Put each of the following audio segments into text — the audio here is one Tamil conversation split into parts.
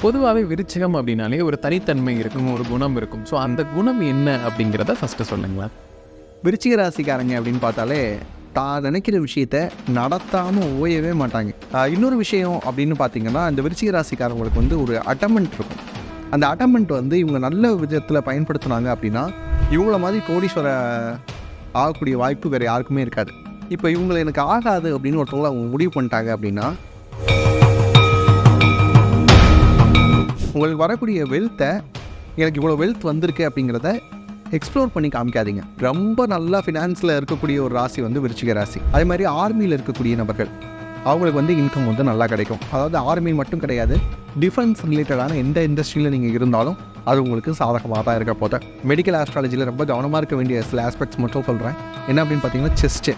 பொதுவாகவே விருச்சகம் அப்படின்னாலே ஒரு தனித்தன்மை இருக்கும் ஒரு குணம் இருக்கும். ஸோ அந்த குணம் என்ன அப்படிங்கிறத ஃபஸ்ட்டு சொல்லுங்களேன். விருச்சிக ராசிக்காரங்க அப்படின்னு பார்த்தாலே தான் நினைக்கிற விஷயத்த நடத்தாமல் ஓயவே மாட்டாங்க. இன்னொரு விஷயம் அப்படின்னு பார்த்தீங்கன்னா இந்த விருச்சிக ராசிக்காரங்களுக்கு வந்து ஒரு அட்டமெண்ட் இருக்கும். அந்த அட்டமெண்ட் வந்து இவங்க நல்ல விதத்தில் பயன்படுத்துனாங்க அப்படின்னா இவங்கள மாதிரி கோடீஸ்வர ஆகக்கூடிய வாய்ப்பு வேறு யாருக்குமே இருக்காது. இப்போ இவங்களை எனக்கு ஆகாது அப்படின்னு ஒருத்தவங்களை அவங்க முடிவு பண்ணிட்டாங்க அப்படின்னா உங்களுக்கு வரக்கூடிய வெல்த்தை எனக்கு இவ்வளோ வெல்த் வந்திருக்கு அப்படிங்கிறத எக்ஸ்ப்ளோர் பண்ணி காமிக்காதீங்க. ரொம்ப நல்லா ஃபினான்ஸில் இருக்கக்கூடிய ஒரு ராசி வந்து விருச்சிக ராசி. அதே மாதிரி ஆர்மியில் இருக்கக்கூடிய நபர்கள். அவங்களுக்கு வந்து இன்கம் வந்து நல்லா கிடைக்கும். அதாவது ஆர்மி மட்டும் கிடையாது டிஃபென்ஸ் ரிலேட்டடான எந்த இண்டஸ்ட்ரியில் நீங்கள் இருந்தாலும் அது உங்களுக்கு சாதகமாக தான் இருக்க போதும் மெடிக்கல் ஆஸ்ட்ராலஜியில் ரொம்ப கவனமாக இருக்க வேண்டிய சில ஆஸ்பெக்ட்ஸ் மட்டும் சொல்கிறேன் என்ன அப்படின்னு பார்த்தீங்கன்னா செஸ்ட்டு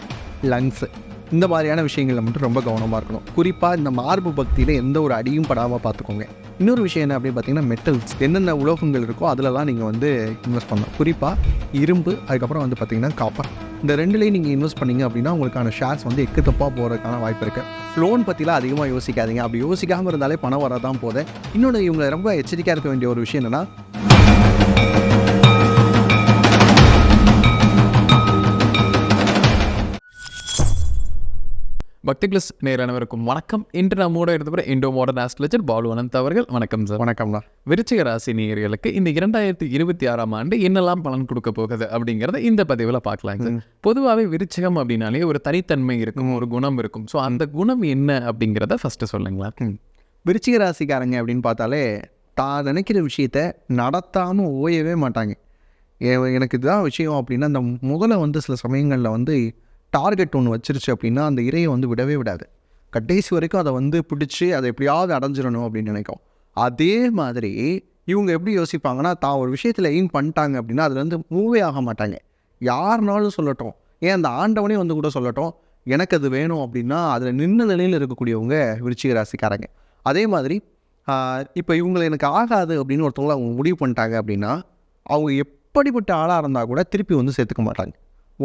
லங்ஸு இந்த மாதிரியான விஷயங்களில் மட்டும் ரொம்ப கவனமாக இருக்கணும். குறிப்பாக இந்த மார்பு பக்தியில் எந்த ஒரு அடியும் படாமல் பார்த்துக்கோங்க இன்னொரு விஷயம் என்ன அப்படின்னு பார்த்தீங்கன்னா மெட்டல்ஸ் என்னென்ன உலோகங்கள் இருக்கோ அதிலலாம் நீங்கள் வந்து இன்வெஸ்ட் பண்ணணும் குறிப்பாக இரும்பு அதுக்கப்புறம் வந்து பார்த்தீங்கன்னா காப்பர் இந்த ரெண்டுலேயும் நீங்கள் இன்வெஸ்ட் பண்ணீங்க அப்படின்னா உங்களுக்கான ஷேர்ஸ் வந்து எக்கு தப்பாக போகிறதுக்கான வாய்ப்பு இருக்குது லோன் பற்றிலாம் அதிகமாக யோசிக்காதீங்க. அப்படி யோசிக்காமல் இருந்தாலே பணம் வரதான் போதே. இன்னொன்று இவங்க ரொம்ப எச்சரிக்கையாக இருக்க வேண்டிய ஒரு விஷயம் என்னென்னா பக்தி பிளஸ் நேரனவருக்கும் வணக்கம். இன்று நம்மோட இருந்தவர் Indo modern astrologer Balu Anand அவர்கள். வணக்கம் சார் வணக்கம்ண்ணா விருச்சிக ராசி நேயர்களுக்கு இந்த இரண்டாயிரத்தி இருபத்தி ஆறாம் ஆண்டு என்னெல்லாம் பலன் கொடுக்க போகுது அப்படிங்கிறத இந்த பதிவில் பார்க்கலாம் சார் பொதுவாகவே விருச்சிகம் அப்படின்னாலே ஒரு தனித்தன்மை இருக்கும் ஒரு குணம் இருக்கும். ஸோ அந்த குணம் என்ன அப்படிங்கிறத ஃபஸ்ட்டு சொல்லுங்களேன். விருச்சிக ராசிக்காரங்க அப்படின்னு பார்த்தாலே தான் நினைக்கிற விஷயத்த நடத்தாமல் ஓயவே மாட்டாங்க. எனக்கு இதுதான் விஷயம் அப்படின்னா அந்த முதல்ல வந்து சில சமயங்களில் வந்து டார்கெட் ஒன்று வச்சிருச்சு அப்படின்னா அந்த இறையை வந்து விடவே விடாது. கடைசி வரைக்கும் அதை வந்து பிடிச்சி அதை எப்படியாவது அடைஞ்சிடணும் அப்படின்னு நினைக்கும். அதே மாதிரி இவங்க எப்படி யோசிப்பாங்கன்னா தான் ஒரு விஷயத்தில் எய்ம் பண்ணிட்டாங்க அப்படின்னா அதுலேருந்து மூவே ஆக மாட்டாங்க. யாருனாலும் சொல்லட்டும். ஏன் அந்த ஆண்டவனே வந்து கூட சொல்லட்டும். எனக்கு அது வேணும் அப்படின்னா அதில் நின்ன நிலையில் இருக்கக்கூடியவங்க விருச்சிக ராசிக்காரங்க. அதே மாதிரி இப்போ இவங்களை எனக்கு ஆகாது அப்படின்னு ஒருத்தவங்களை அவங்க முடிவு பண்ணிட்டாங்க அப்படின்னா அவங்க எப்படிப்பட்ட ஆளாக இருந்தால் கூட திருப்பி வந்து சேர்த்துக்க மாட்டாங்க.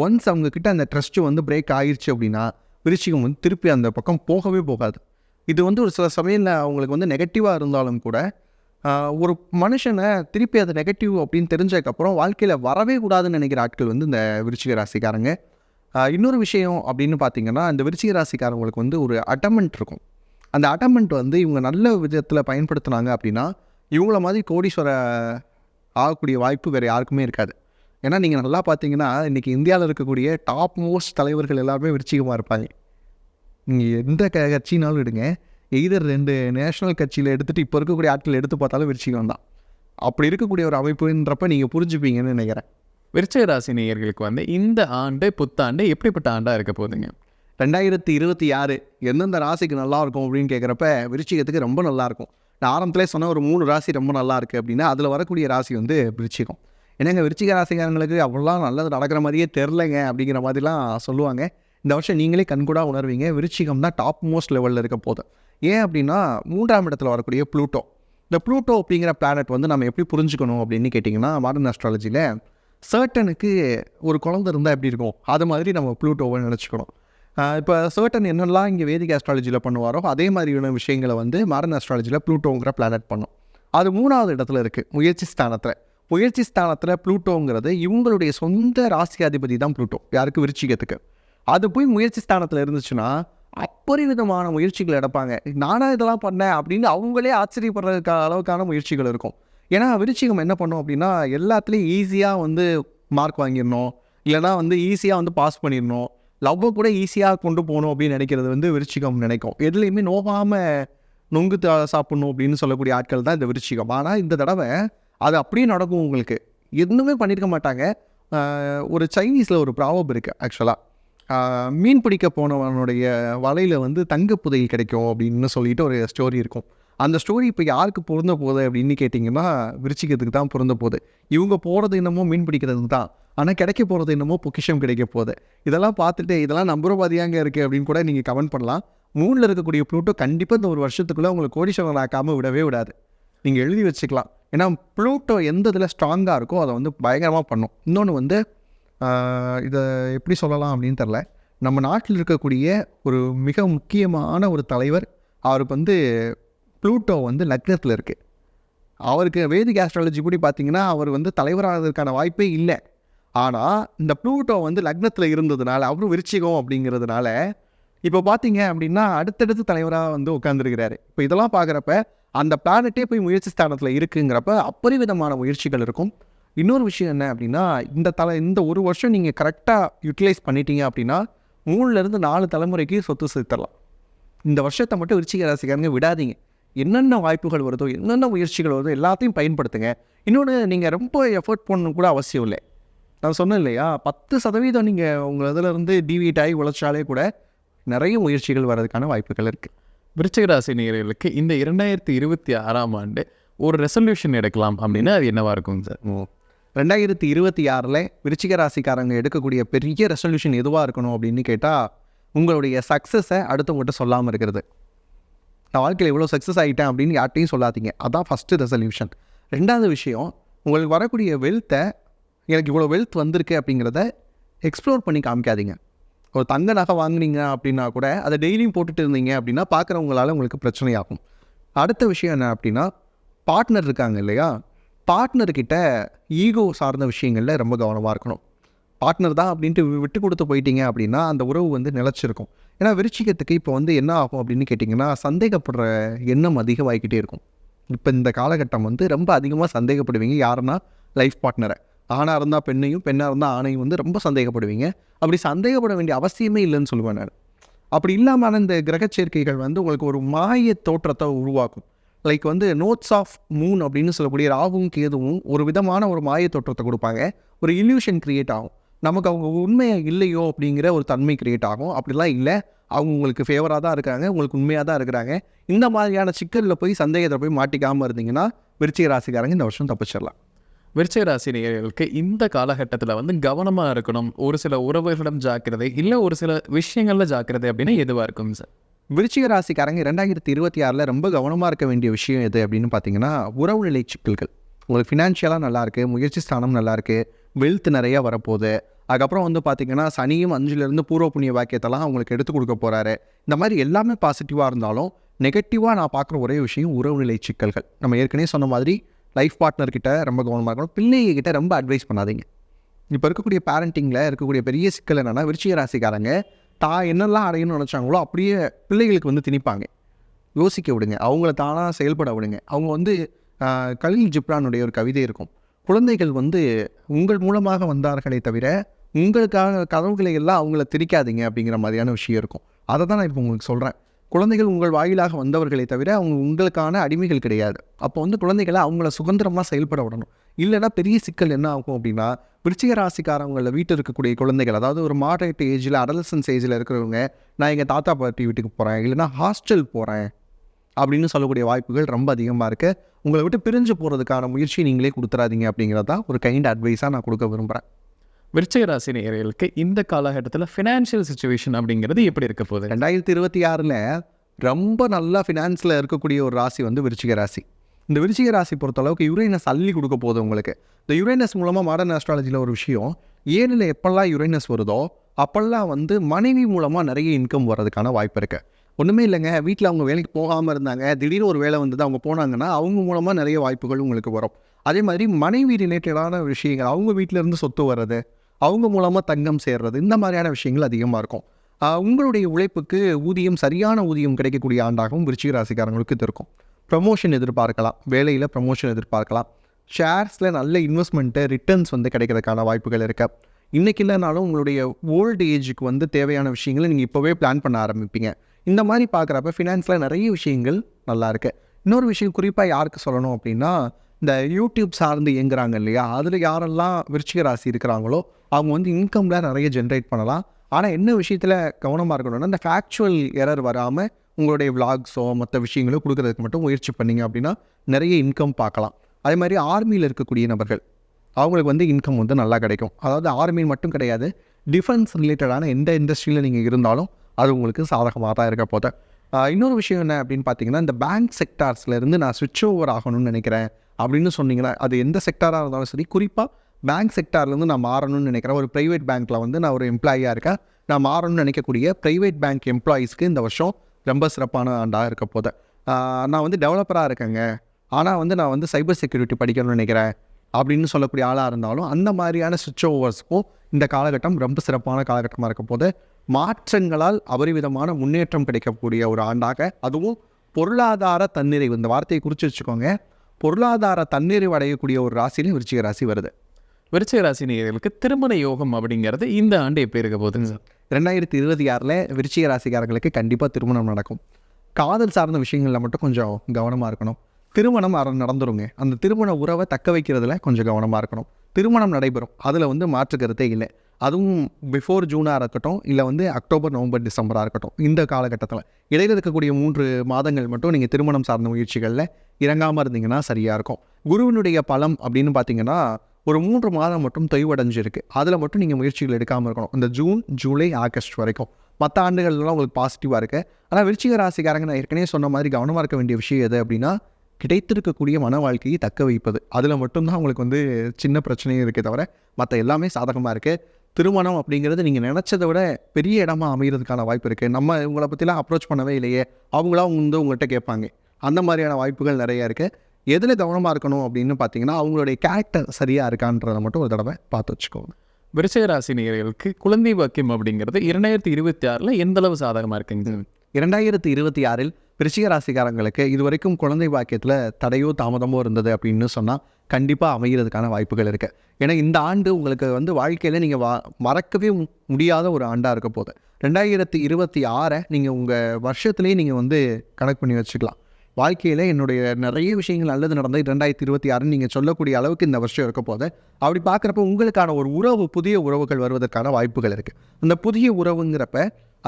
ஒன்ஸ் அவங்கக்கிட்ட அந்த ட்ரஸ்ட்டு வந்து பிரேக் ஆகிருச்சு அப்படின்னா விருச்சிகம் வந்து திருப்பி அந்த பக்கம் போகவே போகாது. இது வந்து ஒரு சில சமயங்களில் அவங்களுக்கு வந்து நெகட்டிவாக இருந்தாலும் கூட ஒரு மனுஷனை திருப்பி அது நெகட்டிவ் அப்படின்னு தெரிஞ்சதுக்கப்புறம் வாழ்க்கையில் வரவே கூடாதுன்னு நினைக்கிற ஆட்கள் வந்து இந்த விருச்சிக ராசிக்காரங்க. இன்னொரு விஷயம் அப்படின்னு பார்த்தீங்கன்னா இந்த விருச்சிக ராசிக்காரங்களுக்கு வந்து ஒரு அட்டமெண்ட் இருக்கும். அந்த அட்டமெண்ட் வந்து இவங்க நல்ல விதத்தில் பயன்படுத்துனாங்க அப்படின்னா இவங்கள மாதிரி கோடீஸ்வர ஆகக்கூடிய வாய்ப்பு வேறு யாருக்குமே இருக்காது. ஏன்னா நீங்கள் நல்லா பார்த்தீங்கன்னா இன்றைக்கி இந்தியாவில் இருக்கக்கூடிய டாப் மோஸ்ட் தலைவர்கள் எல்லாருமே விருச்சிகமாக இருப்பாங்க. நீங்கள் எந்த க கட்சினாலும் எடுங்க. எய்தர் ரெண்டு நேஷனல் கட்சியில் எடுத்துகிட்டு இப்போ இருக்கக்கூடிய ஆட்கள் எடுத்து பார்த்தாலும் விருச்சிகம் தான். அப்படி இருக்கக்கூடிய ஒரு அமைப்புன்றப்ப நீங்கள் புரிஞ்சுப்பீங்கன்னு நினைக்கிறேன். விருச்சிக ராசி நேயர்களுக்கு வந்து இந்த ஆண்டு புத்தாண்டு எப்படிப்பட்ட ஆண்டாக இருக்க போகுதுங்க? ரெண்டாயிரத்தி இருபத்தி ஆறு எந்தெந்த ராசிக்கு நல்லா இருக்கும் அப்படின்னு கேட்குறப்ப விருச்சிகத்துக்கு ரொம்ப நல்லா இருக்கும். நான் ஆரம்பத்திலே சொன்ன ஒரு மூணு ராசி ரொம்ப நல்லா இருக்குது அப்படின்னா அதில் வரக்கூடிய ராசி வந்து விருச்சிகம். என்னங்க விருச்சிக ராசிக்காரங்களுக்கு அவ்வளோலாம் நல்லது நடக்கிற மாதிரியே தெரிலங்க அப்படிங்கிற மாதிரிலாம் சொல்லுவாங்க. இந்த வருஷம் நீங்களே கண்கூடாக உணர்வீங்க விருச்சிகம் தான் டாப் மோஸ்ட் லெவலில் இருக்க போது. ஏன் அப்படின்னா மூன்றாம் இடத்துல வரக்கூடிய ப்ளூட்டோ. இந்த ப்ளூட்டோ அப்படிங்கிற பிளானட் வந்து நம்ம எப்படி புரிஞ்சுக்கணும் அப்படின்னு கேட்டிங்கன்னா மாடர்ன் அஸ்ட்ராலஜியில் சர்ட்டனுக்கு ஒரு குழந்தை இருந்தால் எப்படி இருக்கும்? அது மாதிரி நம்ம ப்ளூட்டோவை நினச்சிக்கணும். இப்போ சர்ட்டன் என்னெல்லாம் இங்கே வேதிக் ஆஸ்ட்ராலஜியில் பண்ணுவாரோ அதே மாதிரியான விஷயங்களை வந்து மாடர்ன் அஸ்ட்ராலஜியில் ப்ளூட்டோங்கிற பிளானட் பண்ணும். அது மூணாவது இடத்துல இருக்குது முயற்சி ஸ்தானத்தில். முயற்சி ஸ்தானத்தில் ப்ளூட்டோங்கிறது இவங்களுடைய சொந்த ராசி அதிபதி தான் ப்ளூட்டோ யாருக்கு? விருச்சிகத்துக்கு. அது போய் முயற்சி ஸ்தானத்தில் இருந்துச்சுன்னா அப்பரிவிதமான முயற்சிகள் எடுப்பாங்க. நானாக இதெல்லாம் பண்ணேன் அப்படின்னு அவங்களே ஆச்சரியப்படுறதுக்கு அளவுக்கான முயற்சிகள் இருக்கும். ஏன்னா விருச்சிகம் என்ன பண்ணும் அப்படின்னா எல்லாத்துலேயும் ஈஸியாக வந்து மார்க் வாங்கிடணும். இல்லைனா வந்து ஈஸியாக வந்து பாஸ் பண்ணிடணும். லவ்வை கூட ஈஸியாக கொண்டு போகணும் அப்படின்னு நினைக்கிறது வந்து விருச்சிகம் நினைக்கும். எதுலேயுமே நோகாமல் நொங்கு சாப்பிட்ணும் சாப்பிடணும் அப்படின்னு சொல்லக்கூடிய ஆட்கள் தான் இந்த விருச்சிகம். ஆனால் இந்த தடவை அது அப்படியே நடக்கும் உங்களுக்கு. எதுவுமே பண்ணியிருக்க மாட்டாங்க. ஒரு சைனீஸில் ஒரு ப்ராவப் இருக்குது ஆக்சுவலாக மீன் பிடிக்க போனவனுடைய வலையில் வந்து தங்க புதையில் கிடைக்கும் அப்படின்னு சொல்லிட்டு ஒரு ஸ்டோரி இருக்கும். அந்த ஸ்டோரி இப்போ யாருக்கு பொருந்த போகுது அப்படின்னு கேட்டிங்கன்னா விருச்சிக்கிறதுக்கு தான் பொருந்த போகுது. இவங்க போகிறது என்னமோ மீன் பிடிக்கிறதுக்கு தான். ஆனால் கிடைக்க போகிறது என்னமோ பொக்கிஷம் கிடைக்க போகுது. இதெல்லாம் பார்த்துட்டு இதெல்லாம் நம்புறபாதியாங்க இருக்குது அப்படின்னு கூட நீங்கள் கமெண்ட் பண்ணலாம். மூணில் இருக்கக்கூடிய ப்ளூட்டோ கண்டிப்பாக இந்த ஒரு வருஷத்துக்குள்ளே உங்களுக்கு கோடீஸ்வரன் ஆக்காமல் விடவே விடாது. நீங்கள் எழுதி வச்சுக்கலாம். ஏன்னா ப்ளூட்டோ எந்த இதில் ஸ்ட்ராங்காக இருக்கோ அதை வந்து பயங்கரமாக பண்ணும். இன்னொன்று வந்து இதை எப்படி சொல்லலாம் அப்படின்னு தெரில நம்ம நாட்டில் இருக்கக்கூடிய ஒரு மிக முக்கியமான ஒரு தலைவர் அவருக்கு வந்து ப்ளூட்டோ வந்து லக்னத்தில் இருக்குது அவருக்கு வேதிக் ஆஸ்ட்ராலஜி படி பார்த்தீங்கன்னா அவர் வந்து தலைவராகிறதுக்கான வாய்ப்பே இல்லை. ஆனால் இந்த ப்ளூட்டோ வந்து லக்னத்தில் இருந்ததுனால அவரும் விருச்சிகம் அப்படிங்கிறதுனால இப்போ பார்த்தீங்க அப்படின்னா அடுத்தடுத்து தலைவராக வந்து உட்காந்துருக்கிறாரு இப்போ இதெல்லாம் பார்க்குறப்ப அந்த பிளானட்டே போய் முயற்சி ஸ்தானத்தில் இருக்குங்கிறப்ப அப்பரிவிதமான முயற்சிகள் இருக்கும். இன்னொரு விஷயம் என்ன அப்படின்னா இந்த தலை இந்த ஒரு வருஷம் நீங்கள் கரெக்டாக யூட்டிலைஸ் பண்ணிட்டீங்க அப்படின்னா மூணுலேருந்து நாலு தலைமுறைக்கு சொத்து செலுத்தலாம் இந்த வருஷத்தை மட்டும் விருச்சிக ராசிக்காரங்க விடாதீங்க. என்னென்ன வாய்ப்புகள் வருதோ என்னென்ன முயற்சிகள் வருதோ எல்லாத்தையும் பயன்படுத்துங்க. இன்னொன்று நீங்கள் ரொம்ப எஃபர்ட் போடணும் கூட அவசியம் இல்லை. நான் சொன்னேன் இல்லையா பத்து சதவீதம் நீங்கள் உங்கள் இதில் இருந்து டிவிட் ஆகி உழைச்சாலே கூட நிறைய முயற்சிகள் வர்றதுக்கான வாய்ப்புகள் இருக்குது விருச்சிக ராசி இந்த இரண்டாயிரத்தி இருபத்தி ஆறாம் ஆண்டு ஒரு ரெசல்யூஷன் எடுக்கலாம் அப்படின்னா அது என்னவா இருக்கும் சார் ரெண்டாயிரத்தி இருபத்தி ஆறில் விருச்சிக ராசிக்காரங்க எடுக்கக்கூடிய பெரிய ரெசல்யூஷன் எதுவாக இருக்கணும் அப்படின்னு கேட்டால் உங்களுடைய சக்ஸஸை அடுத்தவங்ககிட்ட சொல்லாமல் இருக்கிறது. நான் வாழ்க்கையில் இவ்வளோ சக்ஸஸ் ஆகிட்டேன் அப்படின்னு யார்ட்டையும் சொல்லாதீங்க. அதான் ஃபஸ்ட்டு ரெசல்யூஷன் ரெண்டாவது விஷயம் உங்களுக்கு வரக்கூடிய வெல்த்தை எனக்கு இவ்வளோ வெல்த் வந்திருக்கு அப்படிங்கிறத எக்ஸ்ப்ளோர் பண்ணி காமிக்காதீங்க. ஒரு தங்க நகை வாங்குனீங்க அப்படின்னா கூட அதை டெய்லியும் போட்டுட்டு இருந்தீங்க அப்படின்னா பார்க்குறவங்களால உங்களுக்கு பிரச்சனையாகும். அடுத்த விஷயம் என்ன அப்படின்னா பார்ட்னர் இருக்காங்க இல்லையா? பார்ட்னர்கிட்ட ஈகோ சார்ந்த விஷயங்களில் ரொம்ப கவனமாக இருக்கணும். பார்ட்னர் தான் அப்படின்ட்டு விட்டு கொடுத்து போயிட்டீங்க அப்படின்னா அந்த உறவு வந்து நிலச்சிருக்கும். ஏன்னா விருச்சிகத்துக்கு இப்போ வந்து என்ன ஆகும் அப்படின்னு கேட்டிங்கன்னா சந்தேகப்படுற எண்ணம் அதிகமாகிக்கிட்டே இருக்கும். இப்போ இந்த காலகட்டம் வந்து ரொம்ப அதிகமாக சந்தேகப்படுவீங்க யாருன்னா லைஃப் பார்ட்னரை ஆணாக இருந்தால் பெண்ணையும் பெண்ணாக இருந்தால் ஆணையும் வந்து ரொம்ப சந்தேகப்படுவீங்க. அப்படி சந்தேகப்பட வேண்டிய அவசியமே இல்லைன்னு சொல்லுவேன் நான். அப்படி இல்லாமல் இந்த கிரகச்சேர்க்கைகள் வந்து உங்களுக்கு ஒரு மாய தோற்றத்தை உருவாக்கும். லைக் வந்து நோட்ஸ் ஆஃப் மூன் அப்படின்னு சொல்லக்கூடிய ராகுவும் கேதுவும் ஒரு விதமான ஒரு மாய தோற்றத்தை கொடுப்பாங்க. ஒரு இல்யூஷன் க்ரியேட் ஆகும். நமக்கு அவங்க உண்மையாக இல்லையோ அப்படிங்கிற ஒரு தன்மை க்ரியேட் ஆகும். அப்படிலாம் இல்லை. அவங்க உங்களுக்கு ஃபேவராக தான் இருக்காங்க. உங்களுக்கு உண்மையாக தான் இருக்கிறாங்க. இந்த மாதிரியான சிக்கலில் போய் சந்தேகத்தை போய் மாட்டிக்காமல் இருந்தீங்கன்னா விருச்சிக ராசிக்காரங்க இந்த வருஷம் தப்பிச்சிடலாம். விருச்சிக ராசி நேயர்களுக்கு இந்த காலகட்டத்தில் வந்து கவனமாக இருக்கணும். ஒரு சில உறவுகளிடம் ஜாக்கிரதை இல்லை ஒரு சில விஷயங்களில் ஜாக்கிரதை அப்படின்னா எதுவாக இருக்கும் சார்? விருச்சிக ராசிக்காரங்க ரெண்டாயிரத்தி இருபத்தி ஆறில் ரொம்ப கவனமாக இருக்க வேண்டிய விஷயம் எது அப்படின்னு பார்த்தீங்கன்னா உறவு நிலை சிக்கல்கள். உங்களுக்கு ஃபினான்ஷியலாக நல்லாயிருக்கு முயற்சி ஸ்தானம் நல்லாயிருக்கு வெல்த் நிறையா வரப்போகுது. அதுக்கப்புறம் வந்து பார்த்திங்கன்னா சனியும் அஞ்சுலேருந்து பூர்வ புண்ணிய வாக்கியத்தெல்லாம் அவங்களுக்கு எடுத்து கொடுக்க போகிறாரு இந்த மாதிரி எல்லாமே பாசிட்டிவாக இருந்தாலும் நெகட்டிவாக நான் பார்க்குற ஒரே விஷயம் உறவு நிலை சிக்கல்கள். நம்ம ஏற்கனவே சொன்ன மாதிரி லைஃப் பார்ட்னர்கிட்ட ரொம்ப கவனமாக இருக்கணும். பிள்ளைகிட்ட ரொம்ப அட்வைஸ் பண்ணாதீங்க. இப்போ இருக்கக்கூடிய பேரண்டிங்கில் இருக்கக்கூடிய பெரிய சிக்கல் என்னென்னா விருச்சிக ராசிக்காரங்க தான் என்னெல்லாம் அடையணும்னு நினச்சாங்களோ அப்படியே பிள்ளைகளுக்கு வந்து திணிப்பாங்க. யோசிக்க விடுங்க. அவங்கள தானாக செயல்பட விடுங்க. அவங்க வந்து கலில் ஜிப்ரானுடைய ஒரு கவிதை இருக்கும். குழந்தைகள் வந்து உங்கள் மூலமாக வந்தார்களே தவிர உங்களுக்கான கதவுகளை எல்லாம் அவங்கள திரிக்காதீங்க அப்படிங்கிற மாதிரியான விஷயம் இருக்கும். அதை தான் நான் இப்போ உங்களுக்கு சொல்கிறேன் குழந்தைகள் உங்கள் வாயிலாக வந்தவர்களே தவிர அவங்க உங்களுக்கான அடிமைகள் கிடையாது. அப்போ வந்து குழந்தைகளை அவங்கள சுதந்திரமாக செயல்பட விடணும். இல்லைன்னா பெரிய சிக்கல் என்ன ஆகும் அப்படின்னா விருச்சிக ராசிக்காரவங்கள வீட்டில் இருக்கக்கூடிய குழந்தைகள் அதாவது ஒரு மாடரேட் ஏஜில் அடலசன்ஸ் ஏஜில் இருக்கிறவங்க நான் எங்கள் தாத்தா பாட்டி வீட்டுக்கு போகிறேன் இல்லைனா ஹாஸ்டல் போகிறேன் அப்படின்னு சொல்லக்கூடிய வாய்ப்புகள் ரொம்ப அதிகமாக இருக்குது உங்களை விட்டு பிரிஞ்சு போகிறதுக்கான முயற்சி நீங்களே கொடுத்துறாதீங்க அப்படிங்கிறது தான் ஒரு கைண்ட் அட்வைஸாக நான் கொடுக்க விரும்புகிறேன் விருச்சிக ராசி நேயர்களுக்கு இந்த காலகட்டத்தில் ஃபினான்ஷியல் சுச்சுவேஷன் அப்படிங்கிறது எப்படி இருக்க போகுது? ரெண்டாயிரத்தி இருபத்தி ஆறில் ரொம்ப நல்லா ஃபினான்ஸில் இருக்கக்கூடிய ஒரு ராசி வந்து விருச்சிக ராசி. இந்த விருச்சிக ராசி பொறுத்தளவுக்கு யுரைனஸ் அள்ளி கொடுக்க போகுது உங்களுக்கு. இந்த யுரைனஸ் மூலமாக மாடர்ன் ஆஸ்ட்ராலஜியில் ஒரு விஷயம் ஏழில் எப்பெல்லாம் யுரைனஸ் வருதோ அப்போல்லாம் வந்து மனைவி மூலமாக நிறைய இன்கம் வர்றதுக்கான வாய்ப்பு இருக்குது ஒன்றுமே இல்லைங்க வீட்டில் அவங்க வேலைக்கு போகாமல் இருந்தாங்க திடீர்னு ஒரு வேலை வந்தது அவங்க போனாங்கன்னா அவங்க மூலமாக நிறைய வாய்ப்புகள் உங்களுக்கு வரும். அதே மாதிரி மனைவி ரிலேட்டடான விஷயங்கள் அவங்க வீட்டிலேருந்து சொத்து வர்றது அவங்க மூலமாக தங்கம் சேர்றது இந்த மாதிரியான விஷயங்கள் அதிகமாக இருக்கும். உங்களுடைய உழைப்புக்கு ஊதியம் சரியான ஊதியம் கிடைக்கக்கூடிய ஆண்டாகவும் விருச்சிக ராசிக்காரங்களுக்கு இது இருக்கும். ப்ரமோஷன் எதிர்பார்க்கலாம் வேலையில் ப்ரமோஷன் எதிர்பார்க்கலாம். ஷேர்ஸில் நல்ல இன்வெஸ்ட்மெண்ட்டு ரிட்டர்ன்ஸ் வந்து கிடைக்கிறதுக்கான வாய்ப்புகள் இருக்குது இன்றைக்கி இல்லைனாலும் உங்களுடைய ஓல்டு ஏஜுக்கு வந்து தேவையான விஷயங்களை நீங்கள் இப்போவே பிளான் பண்ண ஆரம்பிப்பீங்க. இந்த மாதிரி பார்க்குறப்ப ஃபினான்ஸில் நிறைய விஷயங்கள் நல்லா இருக்கு. இன்னொரு விஷயம் குறிப்பாக யாருக்கு சொல்லணும் அப்படின்னா இந்த யூடியூப் சார்ந்து இயங்குறாங்க இல்லையா? அதில் யாரெல்லாம் விருச்சிக ராசி இருக்கிறாங்களோ அவங்க வந்து இன்கம்ல நிறைய ஜென்ரேட் பண்ணலாம். ஆனால் என்ன விஷயத்தில் கவனமாக இருக்கணும்னா இந்த ஃபேக்சுவல் எரர் வராமல் உங்களுடைய விளாக்ஸோ மற்ற விஷயங்களோ கொடுக்குறதுக்கு மட்டும் முயற்சி பண்ணீங்க அப்படின்னா நிறைய இன்கம் பார்க்கலாம். அதே மாதிரி ஆர்மியில் இருக்கக்கூடிய நபர்கள் அவங்களுக்கு வந்து இன்கம் வந்து நல்லா கிடைக்கும். அதாவது ஆர்மி மட்டும் கிடையாது டிஃபென்ஸ் ரிலேட்டடான எந்த இண்டஸ்ட்ரியில் நீங்கள் இருந்தாலும் அது உங்களுக்கு சாதகமாக தான் இருக்க போது இன்னொரு விஷயம் என்ன அப்படின்னு பார்த்தீங்கன்னா இந்த பேங்க் செக்டார்ஸ்லேருந்து நான் சுவிட்ச் ஓவர் ஆகணும்னு நினைக்கிறேன் அப்படின்னு சொன்னீங்கன்னா அது எந்த செக்டாராக இருந்தாலும் சரி குறிப்பாக பேங்க் செக்டார்லேருந்து நான் மாறணும்னு நினைக்கிறேன். ஒரு ப்ரைவேட் பேங்க்கில் வந்து நான் ஒரு எம்ப்ளாயியாக இருக்கேன். நான் மாறணும்னு நினைக்கக்கூடிய ப்ரைவேட் பேங்க் எம்ப்ளாயீஸ்க்கு இந்த வருஷம் ரொம்ப சிறப்பான ஆண்டாக இருக்க போது நான் வந்து டெவலப்பராக இருக்கேங்க. ஆனால் வந்து நான் வந்து சைபர் செக்யூரிட்டி படிக்கணும்னு நினைக்கிறேன். அப்படின்னு சொல்லக்கூடிய ஆளாக இருந்தாலும் அந்த மாதிரியான சுவிட்ச் ஓவர்ஸ்க்கும் இந்த காலகட்டம் ரொம்ப சிறப்பான காலகட்டமாக இருக்க போது மாற்றங்களால் அபரிவிதமான முன்னேற்றம் கிடைக்கக்கூடிய ஒரு ஆண்டாக. அதுவும் பொருளாதார தன்னிறைவு இந்த வார்த்தையை குறித்து வச்சுக்கோங்க. பொருளாதார தன்னிறைவு அடையக்கூடிய ஒரு ராசியிலே விருச்சிக ராசி வருது. விருச்சிக ராசி நேயர்களுக்கு திருமண யோகம் அப்படிங்கிறது இந்த ஆண்டு எப்படி இருக்க போகுதுங்க சார். ரெண்டாயிரத்தி இருபத்தி ஆறில் விருச்சிக ராசிக்காரங்களுக்கு கண்டிப்பாக திருமணம் நடக்கும். காதல் சார்ந்த விஷயங்களில் மட்டும் கொஞ்சம் கவனமாக இருக்கணும். திருமணம் அற நடந்துருங்க. அந்த திருமண உறவை தக்க வைக்கிறதுல கொஞ்சம் கவனமாக இருக்கணும். திருமணம் நடைபெறும். அதில் வந்து மாற்று கருத்தே இல்லை. அதுவும் பிஃபோர் ஜூனாக இருக்கட்டும் இல்லை வந்து அக்டோபர் நவம்பர் டிசம்பராக இருக்கட்டும் இந்த காலகட்டத்தில். இடையில் இருக்கக்கூடிய மூன்று மாதங்கள் மட்டும் நீங்கள் திருமணம் சார்ந்த முயற்சிகளில் இறங்காமல் இருந்தீங்கன்னா சரியாக இருக்கும். குருவினுடைய பலம் அப்படின்னு பார்த்தீங்கன்னா ஒரு மூன்று மாதம் மட்டும் தொய்வடைஞ்சிருக்கு. அதில் மட்டும் நீங்கள் முயற்சிகள் எடுக்காமல் இருக்கணும். இந்த ஜூன் ஜூலை ஆகஸ்ட் வரைக்கும். மற்ற ஆண்டுகள்லாம் உங்களுக்கு பாசிட்டிவாக இருக்குது ஆனால் விருச்சிக ராசிக்காரங்க நான் ஏற்கனவே சொன்ன மாதிரி கவனமாக இருக்க வேண்டிய விஷயம் எது அப்படின்னா கிடைத்திருக்கக்கூடிய மன வாழ்க்கையை தக்க வைப்பது. அதில் மட்டும்தான் உங்களுக்கு வந்து சின்ன பிரச்சனையும் இருக்கே தவிர மற்ற எல்லாமே சாதகமாக இருக்குது திருமணம் அப்படிங்கிறது நீங்கள் நினச்சதை விட பெரிய இடமா அமைகிறதுக்கான வாய்ப்பு இருக்குது நம்ம இவங்களை பற்றிலாம் அப்ரோச் பண்ணவே இல்லையே. அவங்களாம் வந்து உங்கள்கிட்ட கேட்பாங்க. அந்த மாதிரியான வாய்ப்புகள் நிறைய இருக்குது எதில் கவனமாக இருக்கணும் அப்படின்னு பார்த்தீங்கன்னா அவங்களுடைய கேரக்டர் சரியாக இருக்கான்றதை மட்டும் ஒரு தடவை பார்த்து வச்சுக்கோங்க. விருச்சிக ராசி நேயர்களுக்கு குழந்தை பாக்கியம் அப்படிங்கிறது இரண்டாயிரத்தி இருபத்தி ஆறில் எந்த அளவு சாதகமாக இருக்குங்க? இரண்டாயிரத்தி இருபத்தி ஆறில் விருச்சிக ராசிக்காரங்களுக்கு இதுவரைக்கும் குழந்தை பாக்கியத்தில் தடையோ தாமதமோ இருந்தது அப்படின்னு சொன்னால் கண்டிப்பாக அமைகிறதுக்கான வாய்ப்புகள் இருக்குது ஏன்னா இந்த ஆண்டு உங்களுக்கு வந்து வாழ்க்கையில் நீங்கள் வா மறக்கவே முடியாத ஒரு ஆண்டாக இருக்க போகுது. ரெண்டாயிரத்தி இருபத்தி ஆறை நீங்கள் உங்கள் வருஷத்துலேயே நீங்கள் வந்து கணக்கு பண்ணி வச்சுக்கலாம். வாழ்க்கையில் என்னுடைய நிறைய விஷயங்கள் நல்லது நடந்தது. ரெண்டாயிரத்தி இருபத்தி ஆறுன்னு நீங்கள் சொல்லக்கூடிய அளவுக்கு இந்த வருஷம் இருக்க போது அப்படி பார்க்குறப்ப உங்களுக்கான ஒரு உறவு புதிய உறவுகள் வருவதற்கான வாய்ப்புகள் இருக்குது அந்த புதிய உறவுங்கிறப்ப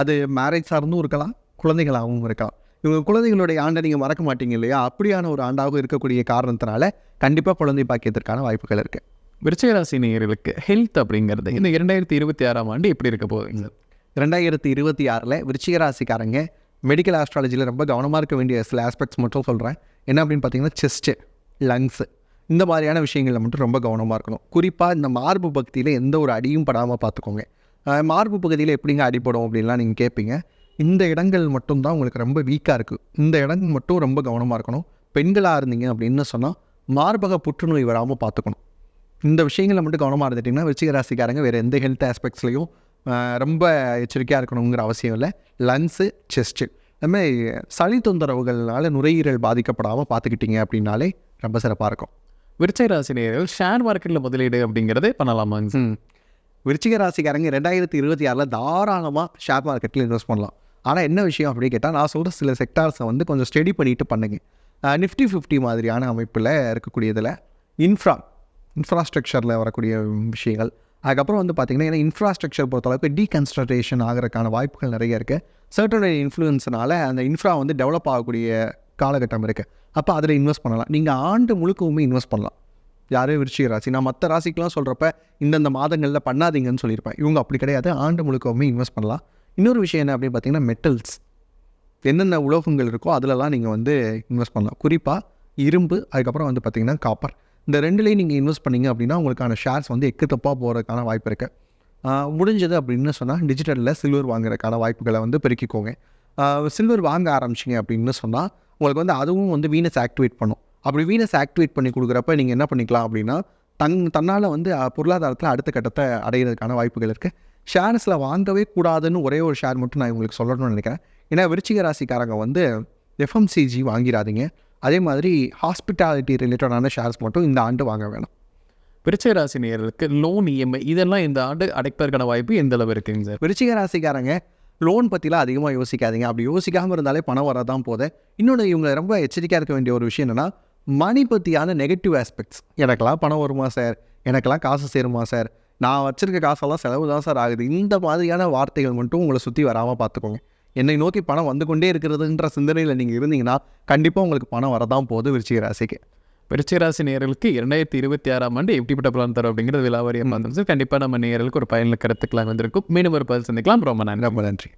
அது மேரேஜ் சார்ந்தும் இருக்கலாம் குழந்தைகளாகவும் இருக்கலாம். இவங்க குழந்தைகளுடைய ஆண்டை நீங்கள் மறக்க மாட்டீங்க இல்லையா? அப்படியான ஒரு ஆண்டாகவும் இருக்கக்கூடிய காரணத்தினால கண்டிப்பாக குழந்தை பாக்கியத்திற்கான வாய்ப்புகள் இருக்குது விருச்சிக ராசி நேயர்களுக்கு ஹெல்த் அப்படிங்கிறது இந்த இரண்டாயிரத்தி இருபத்தி ஆறாம் ஆண்டு எப்படி இருக்க போகுதுங்க ரெண்டாயிரத்தி இருபத்தி ஆறில் விருச்சிக ராசிக்காரங்க மெடிக்கல் ஆஸ்ட்ராலஜியில் ரொம்ப கவனமாக இருக்க வேண்டிய சில ஆஸ்பெக்ட்ஸ் மட்டும் சொல்கிறேன் என்ன அப்படின்னு பார்த்தீங்கன்னா செஸ்ட்டு லங்ஸு இந்த மாதிரியான விஷயங்களில் மட்டும் ரொம்ப கவனமாக இருக்கணும். குறிப்பாக இந்த மார்பு பகுதியில் எந்த ஒரு அடியும் படாமல் பார்த்துக்கோங்க. மார்பு பகுதியில் எப்படிங்க அடிப்படும் அப்படின்லாம் நீங்கள் கேட்பீங்க இந்த இடங்கள் மட்டும்தான் உங்களுக்கு ரொம்ப வீக்காக இருக்குது இந்த இடங்கள் மட்டும் ரொம்ப கவனமாக இருக்கணும். பெண்களாக இருந்தீங்க அப்படின்னு சொன்னால் மார்பக புற்றுநோய் வராமல் பார்த்துக்கணும். இந்த விஷயங்களில் மட்டும் கவனமாக இருந்துட்டிங்கன்னா விருச்சிக ராசிக்காரங்க வேறு எந்த ஹெல்த் ஆஸ்பெக்ட்ஸ்லையும் ரொம்ப எச்சரிக்கையாக இருக்கணுங்கிற அவசியம் இல்லை. Lungs chest. அதுமாதிரி சளி தொந்தரவுகள்னால நுரையீரல் பாதிக்கப்படாமல் பார்த்துக்கிட்டீங்க அப்படின்னாலே ரொம்ப சிறப்பாக இருக்கும். விருச்சிக ராசி ஷேர் மார்க்கெட்டில் முதலீடு அப்படிங்கிறது பண்ணலாமாங்க விருச்சிக ராசிக்காரங்க ரெண்டாயிரத்தி இருபத்தி ஆறில் தாராளமாக ஷேர் மார்க்கெட்டில் இன்வெஸ்ட் பண்ணலாம். ஆனால் என்ன விஷயம் அப்படின்னு கேட்டால் நான் சொல்கிற சில செக்டார்ஸை வந்து கொஞ்சம் ஸ்டடி பண்ணிட்டு பண்ணுங்க. நிஃப்டி ஃபிஃப்டி மாதிரியான அமைப்பில் இருக்கக்கூடியதில் இன்ஃப்ரா இன்ஃப்ராஸ்ட்ரக்சரில் வரக்கூடிய விஷயங்கள். அதுக்கப்புறம் வந்து பார்த்திங்கன்னா ஏன்னா இன்ஃப்ராஸ்ட்ரக்சர் பொறுத்தளவுக்கு டீகன்ஸ்ட்ரேஷன் ஆகிறதுக்கான வாய்ப்புகள் நிறைய இருக்குது சர்டனுடைய இன்ஃப்ளூயன்ஸ்னால அந்த இன்ஃப்ரா வந்து டெவலப் ஆகக்கூடிய காலகட்டம் இருக்குது அப்போ அதில் இன்வெஸ்ட் பண்ணலாம். நீங்கள் ஆண்டு முழுக்கவுமே இன்வெஸ்ட் பண்ணலாம். யாரே விருச்சிக ராசி? நான் மற்ற ராசிக்கெலாம் சொல்கிறப்ப இந்தந்த மாதங்களில் பண்ணாதீங்கன்னு சொல்லியிருப்பேன். இவங்க அப்படி கிடையாது. ஆண்டு முழுக்கவுமே இன்வெஸ்ட் பண்ணலாம். இன்னொரு விஷயம் என்ன அப்படின்னு பார்த்தீங்கன்னா மெட்டல்ஸ் என்னென்ன உலோகங்கள் இருக்கோ அதிலலாம் நீங்கள் வந்து இன்வெஸ்ட் பண்ணலாம். குறிப்பாக இரும்பு அதுக்கப்புறம் வந்து பார்த்திங்கன்னா காப்பர் இந்த ரெண்டுலேயும் நீங்கள் இன்வெஸ்ட் பண்ணிங்க அப்படின்னா உங்களுக்கான ஷேர்ஸ் வந்து எக்கு தப்பாக போகிறதுக்கான வாய்ப்பு இருக்குது முடிஞ்சது அப்படின்னு சொன்னால் டிஜிட்டலில் சில்வர் வாங்குறதுக்கான வாய்ப்புகளை வந்து பெருக்கிக்கோங்க. சில்வர் வாங்க ஆரம்பிச்சிங்க அப்படின்னு சொன்னால் உங்களுக்கு வந்து அதுவும் வந்து வீனஸ் ஆக்டிவேட் பண்ணும். அப்படி வீனஸ் ஆக்டிவேட் பண்ணி கொடுக்குறப்ப நீங்கள் என்ன பண்ணிக்கலாம் அப்படின்னா தன் தன்னால் வந்து பொருளாதாரத்தில் அடுத்த கட்டத்தை அடையிறதுக்கான வாய்ப்புகள் இருக்குது ஷேர்ஸில் வாங்கவே கூடாதுன்னு ஒரே ஒரு ஷேர் மட்டும் நான் உங்களுக்கு சொல்லணும்னு நினைக்கிறேன். ஏன்னா விருச்சிக ராசிக்காரங்க வந்து எஃப்எம்சிஜி வாங்கிடாதீங்க. அதே மாதிரி ஹாஸ்பிட்டாலிட்டி ரிலேட்டடான ஷேர்ஸ் மட்டும் இந்த ஆண்டு வாங்க வேணும். விருச்சிக ராசி நேயர்களுக்கு லோன் இஎம்ஐ இதெல்லாம் இந்த ஆண்டு அடைப்பதற்கான வாய்ப்பு எந்த அளவு இருக்குங்க சார் விருச்சிக ராசிக்காரங்க லோன் பற்றிலாம் அதிகமாக யோசிக்காதீங்க. அப்படி யோசிக்காமல் இருந்தாலே பணம் வரதான் போதே. இன்னொன்று இவங்க ரொம்ப எச்சரிக்கையாக இருக்க வேண்டிய ஒரு விஷயம் என்னென்னா மணி பற்றியான நெகட்டிவ் ஆஸ்பெக்ட்ஸ் எனக்கெல்லாம் பணம் வருமா சார் எனக்கெல்லாம் காசு சேருமா சார் நான் வச்சிருக்க காசெல்லாம் செலவு தான் சார் ஆகுது. இந்த மாதிரியான வார்த்தைகள் மட்டும் உங்களை சுற்றி வராமல் பார்த்துக்கோங்க. என்னை நோக்கி பணம் வந்து கொண்டே இருக்கிறதுன்ற சிந்தனையில் நீங்கள் இருந்தீங்கன்னா கண்டிப்பாக உங்களுக்கு பணம் வரதான் போகுது விருச்சிக ராசிக்கு. விருச்சிக ராசி நேயர்களுக்கு இரண்டாயிரத்தி இருபத்தி ஆறாம் ஆண்டு எப்படிப்பட்ட பலன் தரும் அப்படிங்கிறது விலாவாரியம் சார் கண்டிப்பாக நம்ம நேயர்களுக்கு ஒரு பயனில் கருத்துக்கலாம் வந்திருக்கும். மீண்டும் ஒரு பதில் சந்திக்கலாம். ரொம்ப நன்றி. ரொம்ப நன்றி.